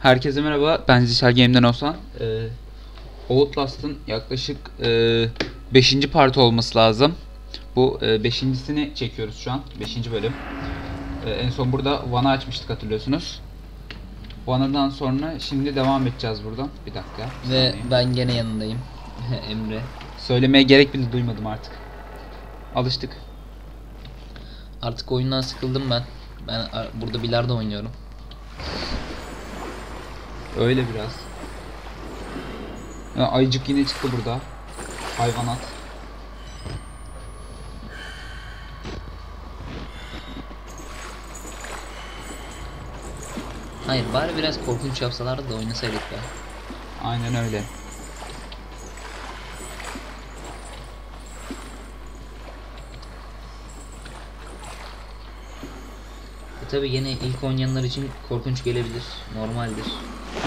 Herkese merhaba, ben Zişal Game'den olsan. Ee, Outlast'ın yaklaşık 5. parti olması lazım. Bu 5.sini çekiyoruz şu an, 5. bölüm. Ee, en son burada Van'ı açmıştık hatırlıyorsunuz. Van'dan sonra şimdi devam edeceğiz buradan. Bir dakika. bir Ve saniye. ben gene yanındayım. Emre. Söylemeye gerek bile duymadım artık. Alıştık. Artık oyundan sıkıldım ben. Ben burada bilardo oynuyorum. Öyle biraz. Ya, ayıcık yine çıktı burada. Hayvanat. Hayır bari biraz korkunç yapsalardı da oynasaydık be. Aynen öyle. Tabi gene ilk oynayanlar için korkunç gelebilir. Normaldir.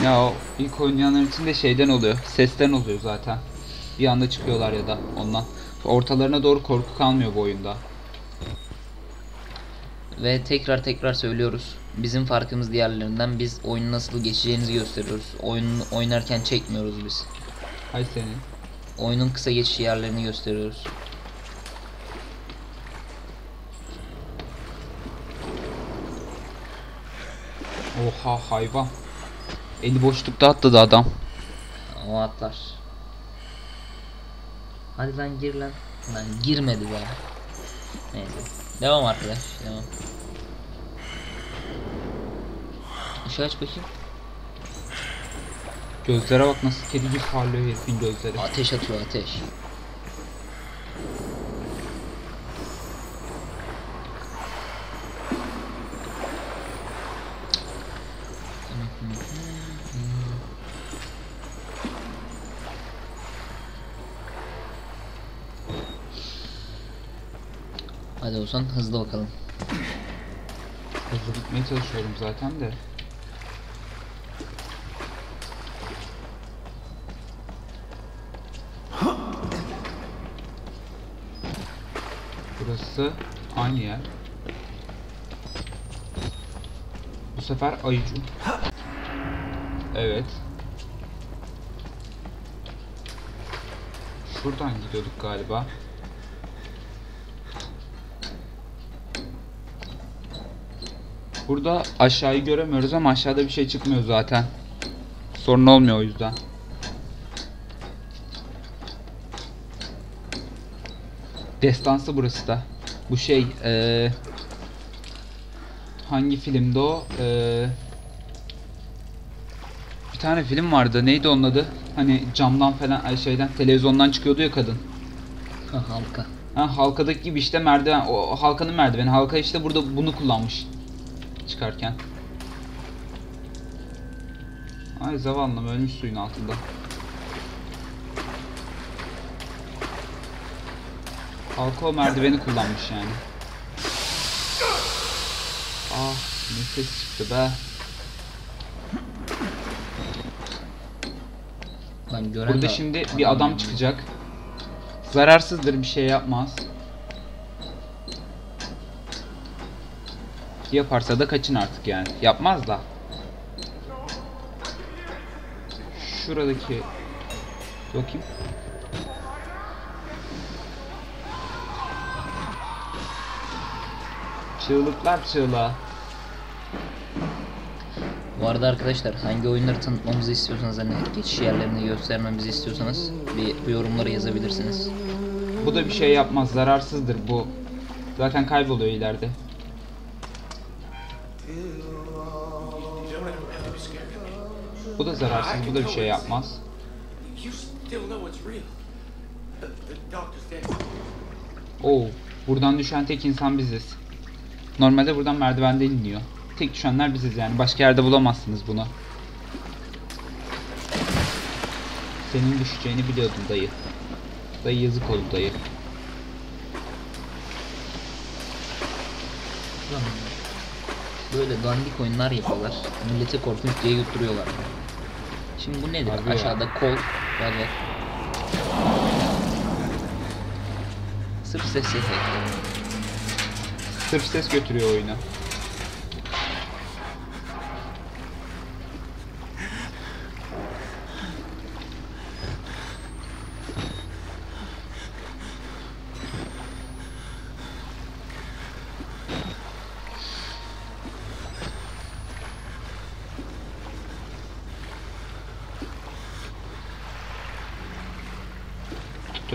Ya o ilk oynayanlar için de şeyden oluyor. Sesten oluyor zaten. Bir anda çıkıyorlar ya da ondan. Ortalarına doğru korku kalmıyor bu oyunda. Ve tekrar tekrar söylüyoruz. Bizim farkımız diğerlerinden biz oyunu nasıl geçeceğinizi gösteriyoruz. Oyunu oynarken çekmiyoruz biz. Hay senin. Oyunun kısa geçiş yerlerini gösteriyoruz. Oha hayvan. Eli boşlukta atladı adam. O atlar. Hadi lan gir lan. Lan girmedi be. Neyse. Devam arkadaş. Devam. Işığı aç bakayım. Gözlere bak nasıl kedi gibi parlıyor herifin gözleri. Ateş atıyor ateş. Hadi olsan hızlı bakalım. Hızlı gitmeye çalışıyorum zaten de. Burası aynı yer. Bu sefer ayıcı. Evet. Şuradan gidiyorduk galiba. Burada aşağıyı göremiyoruz ama aşağıda bir şey çıkmıyor zaten. Sorun olmuyor o yüzden. Destansı burası da. Bu şey eee hangi filmde o? Eee bir tane film vardı. Neydi onun adı? Hani camdan falan ay şeyden televizyondan çıkıyordu ya kadın. Ha, halka. Ha halkadaki gibi işte merdiven o halkanın merdiveni. Halka işte burada bunu kullanmış çıkarken. Ay zavallım ölmüş suyun altında. Halka o merdiveni kullanmış yani. Ah ne ses çıktı be. Lan gören Burada şimdi bir adam çıkacak. Zararsızdır bir şey yapmaz. Yaparsa da kaçın artık yani. Yapmaz da. Şuradaki bakayım. Çığlıklar çığlığa. Bu arada arkadaşlar hangi oyunları tanıtmamızı istiyorsanız hani geçiş yerlerini göstermemizi istiyorsanız bir bu yorumlara yazabilirsiniz. Bu da bir şey yapmaz. Zararsızdır bu. Zaten kayboluyor ileride. Bu da zararsız. Bu da bir şey yapmaz. Oo, buradan düşen tek insan biziz. Normalde buradan merdivenden iniyor. Tek düşenler biziz yani. Başka yerde bulamazsınız bunu. Senin düşeceğini biliyordum dayı. Dayı yazık oldu dayı. Ulan böyle dandik oyunlar yapıyorlar. Milleti korkunç diye yutturuyorlar. Şimdi bu nedir? Abi Aşağıda ya. kol, bacak. Sırf ses efekti. Sırf ses götürüyor oyuna.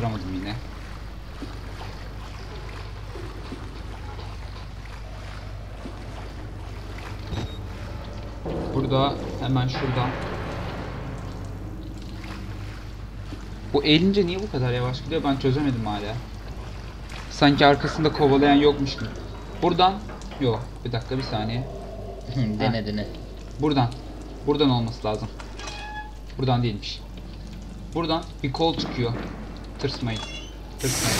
Tutturamadım yine. Burada hemen şuradan. Bu eğilince niye bu kadar yavaş gidiyor ben çözemedim hala. Sanki arkasında kovalayan yokmuş gibi. Buradan. Yok bir dakika bir saniye. dene dene. Buradan. Buradan olması lazım. Buradan değilmiş. Buradan bir kol çıkıyor. Tırsmayın. Tırsmayın.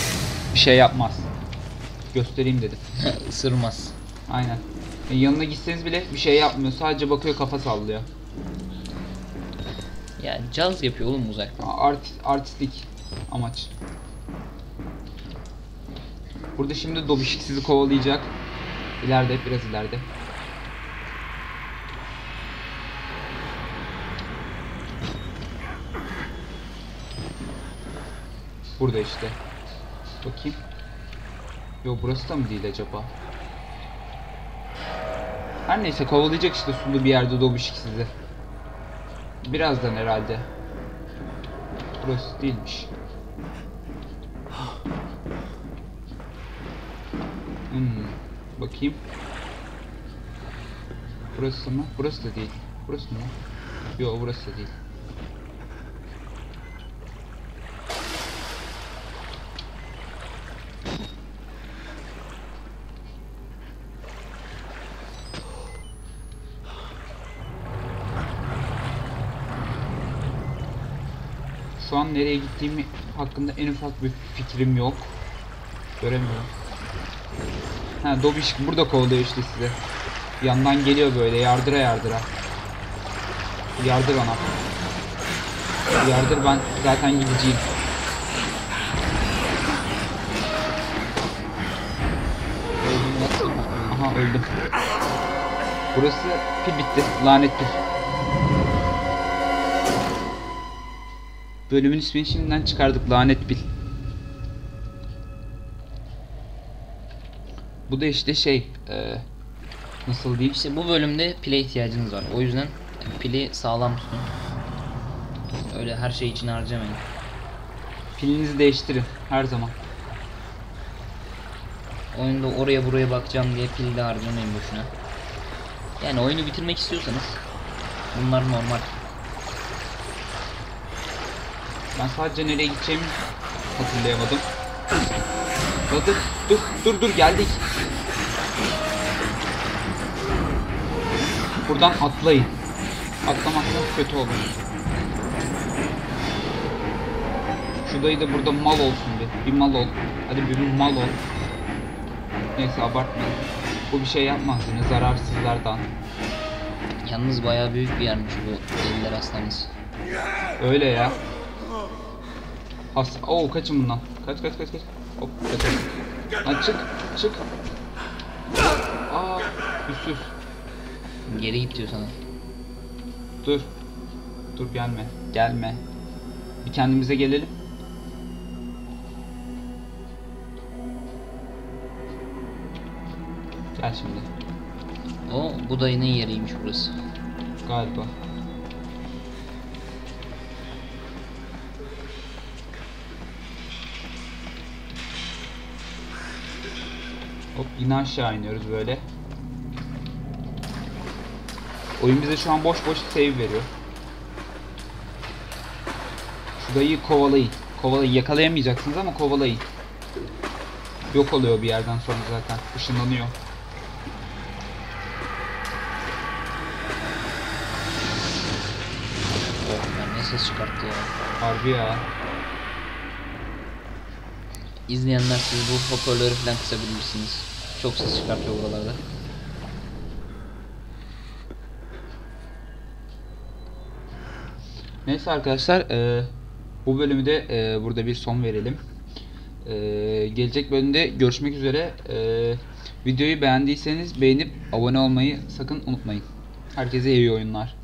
Bir şey yapmaz. Göstereyim dedim. Isırmaz. Aynen. E, yanına gitseniz bile bir şey yapmıyor. Sadece bakıyor kafa sallıyor. Ya caz yapıyor oğlum uzaktan. Art, artistik amaç. Burada şimdi Dobişik sizi kovalayacak. İleride, biraz ileride. Burada işte. Bakayım. Yo burası da mı değil acaba? Her neyse kovalayacak işte sulu bir yerde Dobişik sizi. Birazdan herhalde. Burası değilmiş. Hmm, bakayım. Burası mı? Burası da değil. Burası mı? Yok burası da değil. Şu an nereye gittiğimi hakkında en ufak bir fikrim yok. Göremiyorum. Ha Dobişik burada kovalıyor işte sizi. Yandan geliyor böyle yardıra yardıra. Yardır bana. Yardır ben zaten gideceğim. Öldüm? Aha öldüm. Burası pil bitti. Lanet. Bölümün ismini şimdiden çıkardık. Lanet pil. Bu da işte şey, e, nasıl diyeyim? İşte bu bölümde pile ihtiyacınız var. O yüzden pili sağlam tutun. Öyle her şey için harcamayın. Pilinizi değiştirin her zaman. Oyunda oraya buraya bakacağım diye pil de harcamayın boşuna. Yani oyunu bitirmek istiyorsanız bunlar normal. Ben sadece nereye gideceğimi hatırlayamadım. Ya Dur, dur, dur, dur geldik. Buradan atlayın. Atlamazsanız kötü olur. Şu dayı da burada mal olsun bir. Bir mal ol. Hadi bir mal ol. Neyse abartmayın. Bu bir şey yapmaz yine zararsızlardan. Yalnız bayağı büyük bir yermiş bu deliler hastanesi. Öyle ya. Has Oo kaçın bundan. Kaç kaç kaç kaç. Hop kaç. Lan çık çık. Aa üstsüz. Geri git diyor sana. Dur. Dur gelme. Gelme. Bir kendimize gelelim. Gel şimdi. O bu dayının yeriymiş burası. Galiba. Hop yine aşağı iniyoruz böyle. Oyun bize şu an boş boş save veriyor. Şu dayıyı kovalayın. Kovalayın. Yakalayamayacaksınız ama kovalayın. Yok oluyor bir yerden sonra zaten. Işınlanıyor. Oh ne ses çıkarttı ya. Harbi ya. İzleyenler siz bu hoparlörü falan kısabilirsiniz. Çok ses çıkartıyor buralarda. Neyse arkadaşlar eee, bu bölümü de eee, burada bir son verelim. Ee, gelecek bölümde görüşmek üzere. Ee, videoyu beğendiyseniz beğenip abone olmayı sakın unutmayın. Herkese iyi oyunlar.